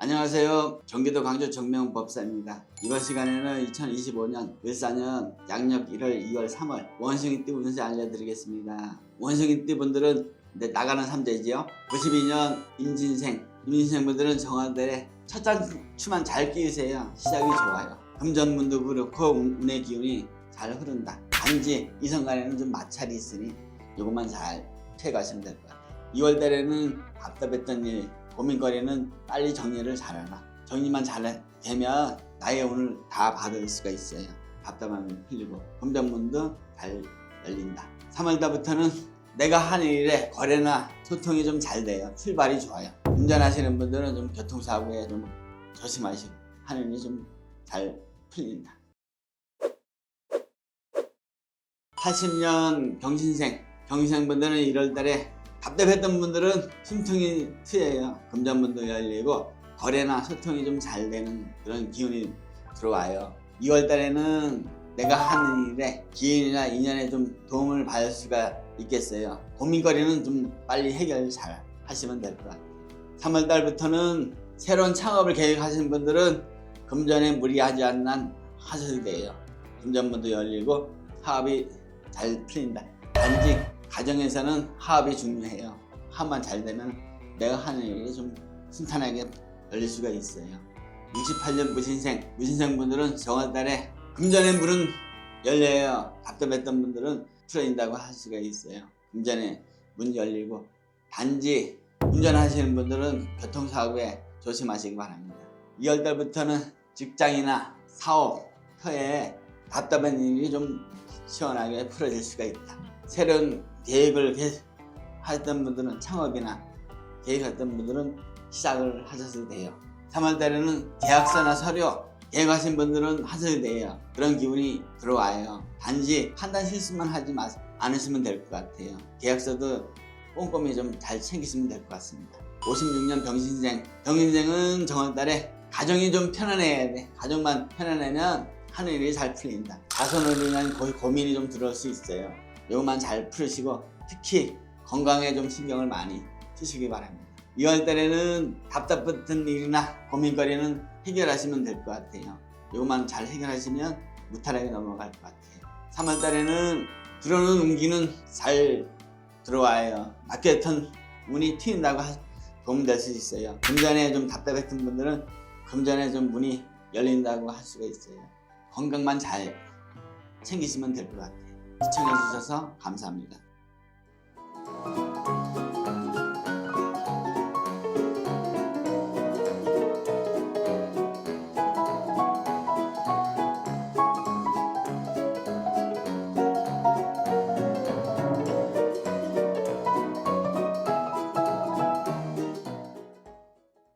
안녕하세요. 경기도 광주 정명 법사입니다. 이번 시간에는 2025년 을사년 양력 1월, 2월, 3월 원숭이띠 운세 알려드리겠습니다. 원숭이띠 분들은 이제 나가는 삼재지요. 92년 임진생, 임진생 분들은 정화들의 첫 단추만 잘 끼우세요. 시작이 좋아요. 금전문도 그렇고 운- 운의 기운이 잘 흐른다. 단지 이성 간에는 좀 마찰이 있으니 이것만 잘 채가시면 될 것 같아요. 2월 달에는 답답했던 일, 고민거리는 빨리 정리를 잘하라. 정리만 잘 되면 나의 운을 다 받을 수가 있어요. 답답함이 풀리고 금전문도 잘 열린다. 3월달부터는 내가 하는 일에 거래나 소통이 좀 잘 돼요. 출발이 좋아요. 운전하시는 분들은 좀 교통사고에 좀 조심하시고 하는 일이 좀 잘 풀린다. 80년 경신생, 경신생 분들은 1월 달에 답답했던 분들은 숨통이 트여요. 금전문도 열리고 거래나 소통이 좀 잘 되는 그런 기운이 들어와요. 2월 달에는 내가 하는 일에 기인이나 인연에 좀 도움을 받을 수가 있겠어요. 고민거리는 좀 빨리 해결 잘 하시면 될 것 같아요. 3월 달부터는 새로운 창업을 계획하시는 분들은 금전에 무리하지 않는 한 하셔도 돼요. 금전문도 열리고 사업이 잘 풀린다. 단지 가정에서는 화합이 중요해요. 화합만 잘 되면 내가 하는 일이 좀 순탄하게 열릴 수가 있어요. 68년 무신생, 무신생 분들은 정월달에 금전의 문은 열려요. 답답했던 분들은 풀어진다고 할 수가 있어요. 금전의 문 열리고 단지 운전하시는 분들은 교통사고에 조심하시기 바랍니다. 2월달부터는 직장이나 사업, 터에 답답한 일이 좀 시원하게 풀어질 수가 있다. 새로운 계획을 계- 하셨던 분들은 창업이나 계획했던 분들은 시작을 하셔도 돼요. 3월 달에는 계약서나 서류 계획하신 분들은 하셔도 돼요. 그런 기분이 들어와요. 단지 판단 실수만 하지 마, 않으시면 될 것 같아요. 계약서도 꼼꼼히 좀 잘 챙기시면 될 것 같습니다. 56년 병신생. 병신생은 정월달에 가정이 좀 편안해야 돼. 가정만 편안하면 하는 일이 잘 풀린다. 자손으로 인한 고, 고민이 좀 들어올 수 있어요. 이것만 잘 풀으시고 특히 건강에 좀 신경을 많이 쓰시기 바랍니다. 2월 달에는 답답했던 일이나 고민거리는 해결하시면 될 것 같아요. 이것만 잘 해결하시면 무탈하게 넘어갈 것 같아요. 3월 달에는 들어오는 운기는 잘 들어와요. 막혔던 운이 튀는다고 하- 도움될 수 있어요. 금전에 좀 답답했던 분들은 금전에 좀 문이 열린다고 할 수가 있어요. 건강만 잘 챙기시면 될 것 같아요. 시청해주셔서 감사합니다.